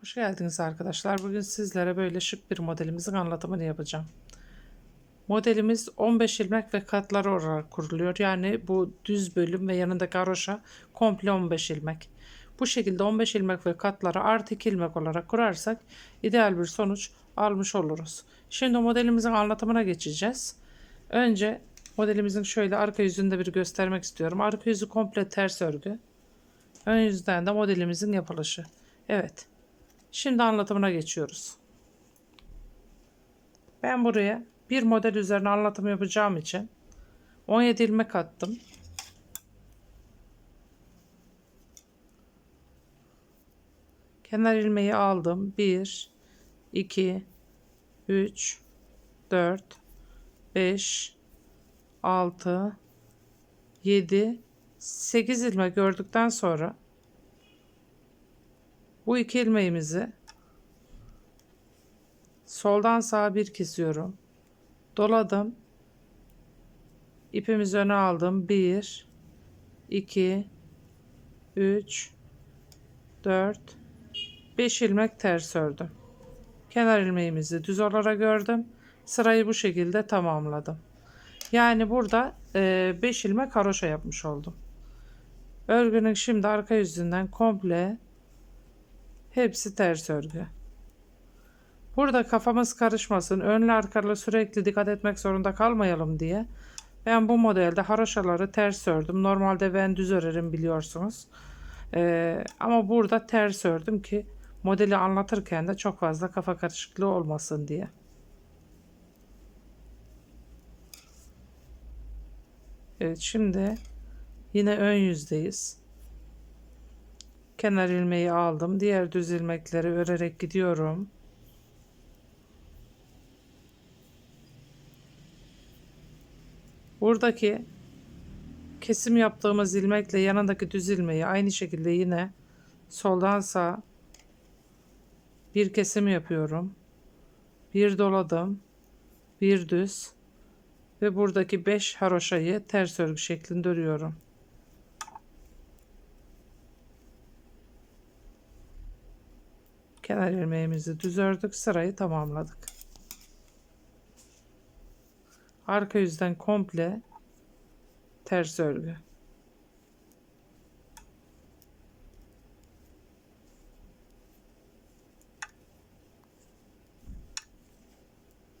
Hoş geldiniz arkadaşlar. Bugün sizlere böyle şık bir modelimizin anlatımını yapacağım. Modelimiz 15 ilmek ve katları olarak kuruluyor. Yani bu düz bölüm ve yanındaki haroşa komple 15 ilmek. Bu şekilde 15 ilmek ve katları artı 2 ilmek olarak kurarsak ideal bir sonuç almış oluruz. Şimdi modelimizin anlatımına geçeceğiz. Önce modelimizin şöyle arka yüzünü de bir göstermek istiyorum. Arka yüzü komple ters örgü. Ön yüzden de modelimizin yapılışı. Evet. Şimdi anlatımına geçiyoruz. Ben buraya bir model üzerine anlatım yapacağım için 17 ilmek attım. Kenar ilmeği aldım. 1 2 3 4 5 6 7 8 ilmek gördükten sonra bu iki ilmeğimizi soldan sağa bir kesiyorum. Doladım. İpimizi öne aldım. 1 2 3 4 5 ilmek ters ördüm. Kenar ilmeğimizi düz olarak gördüm. Sırayı bu şekilde tamamladım. Yani burada 5 ilmek haroşa yapmış oldum. Örgünün şimdi arka yüzünden komple Hepsi ters örgü. Burada kafamız karışmasın, önlü arkalı sürekli dikkat etmek zorunda kalmayalım diye ben bu modelde haroşaları ters ördüm. Normalde ben düz örerim biliyorsunuz. Ee, ama burada ters ördüm ki modeli anlatırken de çok fazla kafa karışıklığı olmasın diye. Evet şimdi yine ön yüzdeyiz. Kenar ilmeği aldım. Diğer düz ilmekleri örerek gidiyorum. Buradaki kesim yaptığımız ilmekle yanındaki düz ilmeği aynı şekilde yine soldan sağa bir kesim yapıyorum. Bir doladım. Bir düz ve buradaki 5 haroşayı ters örgü şeklinde örüyorum. Kenar ilmeğimizi düz ördük. Sırayı tamamladık. Arka yüzden komple ters örgü.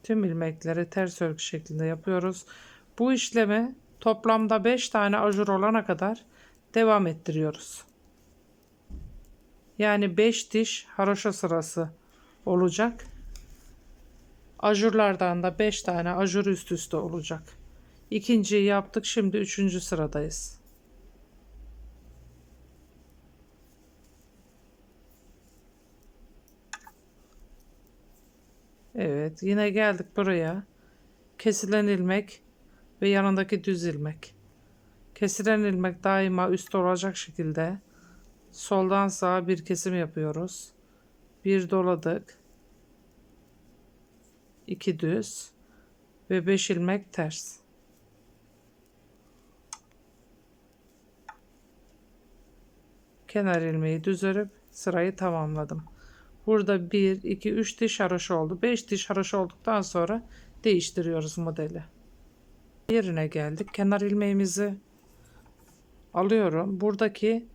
Tüm ilmekleri ters örgü şeklinde yapıyoruz. Bu işlemi toplamda 5 tane ajur olana kadar devam ettiriyoruz. Yani 5 diş haroşa sırası olacak. Ajurlardan da 5 tane ajur üst üste olacak. İkinciyi yaptık. Şimdi üçüncü sıradayız. Evet yine geldik buraya. Kesilen ilmek ve yanındaki düz ilmek. Kesilen ilmek daima üst olacak şekilde soldan sağa bir kesim yapıyoruz. Bir doladık. iki düz ve beş ilmek ters. Kenar ilmeği düz örüp sırayı tamamladım. Burada 1, 2, 3 diş haroşa oldu. 5 diş haroşa olduktan sonra değiştiriyoruz modeli. Yerine geldik. Kenar ilmeğimizi alıyorum. Buradaki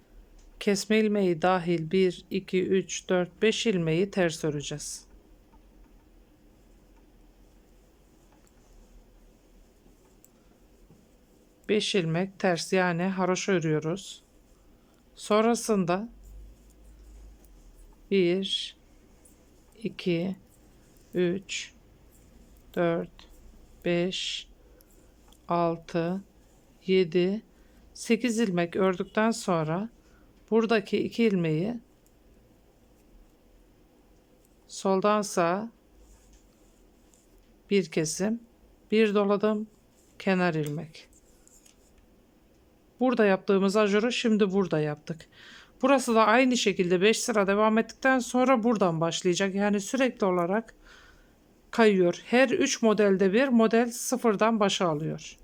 Kesme ilmeği dahil 1, 2, 3, 4, 5 ilmeği ters öreceğiz. Beş ilmek ters yani haroşa örüyoruz. Sonrasında 1 2 3 4 5 6 7 8 ilmek ördükten sonra buradaki iki ilmeği soldan sağa bir kesim bir doladım kenar ilmek. Burada yaptığımız ajuru şimdi burada yaptık. Burası da aynı şekilde 5 sıra devam ettikten sonra buradan başlayacak. Yani sürekli olarak kayıyor. Her 3 modelde bir model sıfırdan başa alıyor.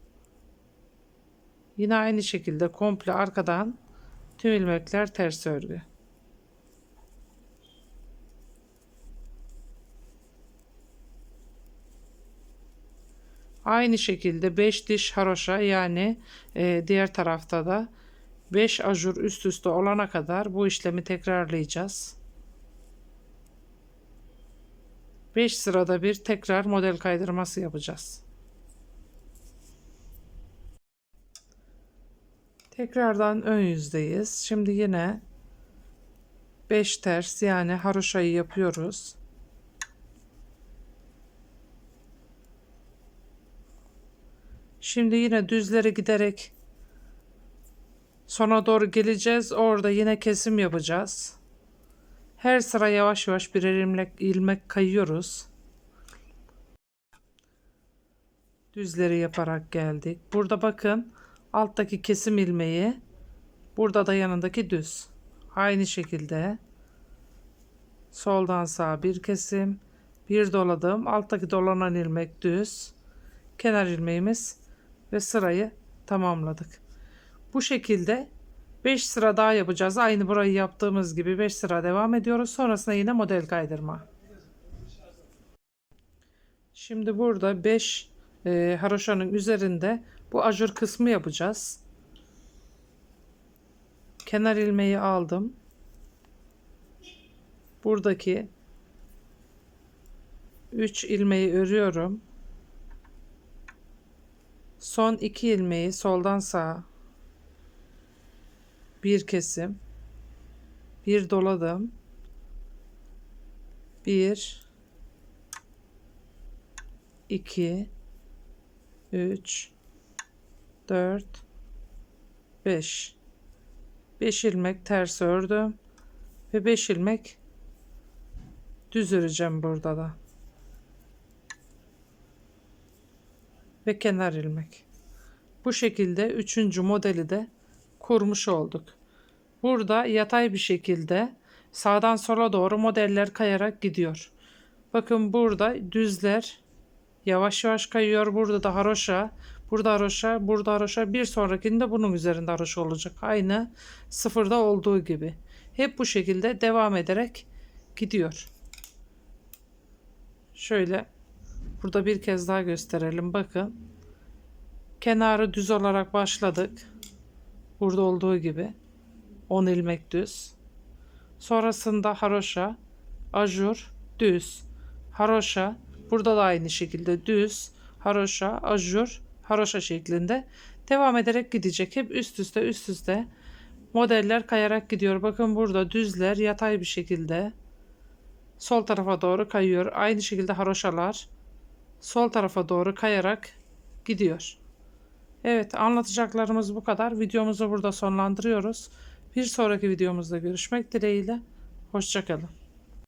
Yine aynı şekilde komple arkadan Tüm ilmekler ters örgü. Aynı şekilde 5 diş haroşa yani e, diğer tarafta da 5 ajur üst üste olana kadar bu işlemi tekrarlayacağız. 5 sırada bir tekrar model kaydırması yapacağız. Tekrardan ön yüzdeyiz. Şimdi yine 5 ters yani haroşayı yapıyoruz. Şimdi yine düzlere giderek sona doğru geleceğiz. Orada yine kesim yapacağız. Her sıra yavaş yavaş birer ilmek, ilmek kayıyoruz. Düzleri yaparak geldik. Burada bakın alttaki kesim ilmeği burada da yanındaki düz. Aynı şekilde soldan sağa bir kesim bir doladım. Alttaki dolanan ilmek düz. Kenar ilmeğimiz ve sırayı tamamladık. Bu şekilde 5 sıra daha yapacağız. Aynı burayı yaptığımız gibi 5 sıra devam ediyoruz. Sonrasında yine model kaydırma. Şimdi burada 5 e, haroşanın üzerinde bu ajur kısmı yapacağız. Kenar ilmeği aldım. Buradaki 3 ilmeği örüyorum. Son 2 ilmeği soldan sağa bir kesim bir doladım bir iki üç dört beş beş ilmek ters ördüm ve beş ilmek düz öreceğim burada da ve kenar ilmek bu şekilde üçüncü modeli de kurmuş olduk. Burada yatay bir şekilde sağdan sola doğru modeller kayarak gidiyor. Bakın burada düzler yavaş yavaş kayıyor. Burada da haroşa, burada haroşa, burada haroşa. Bir sonrakinde bunun üzerinde haroşa olacak. Aynı sıfırda olduğu gibi. Hep bu şekilde devam ederek gidiyor. Şöyle burada bir kez daha gösterelim. Bakın. Kenarı düz olarak başladık. Burada olduğu gibi 10 ilmek düz. Sonrasında haroşa, ajur, düz, haroşa. Burada da aynı şekilde düz, haroşa, ajur, haroşa şeklinde devam ederek gidecek. Hep üst üste üst üste modeller kayarak gidiyor. Bakın burada düzler yatay bir şekilde sol tarafa doğru kayıyor. Aynı şekilde haroşalar sol tarafa doğru kayarak gidiyor. Evet anlatacaklarımız bu kadar. Videomuzu burada sonlandırıyoruz. Bir sonraki videomuzda görüşmek dileğiyle. Hoşçakalın.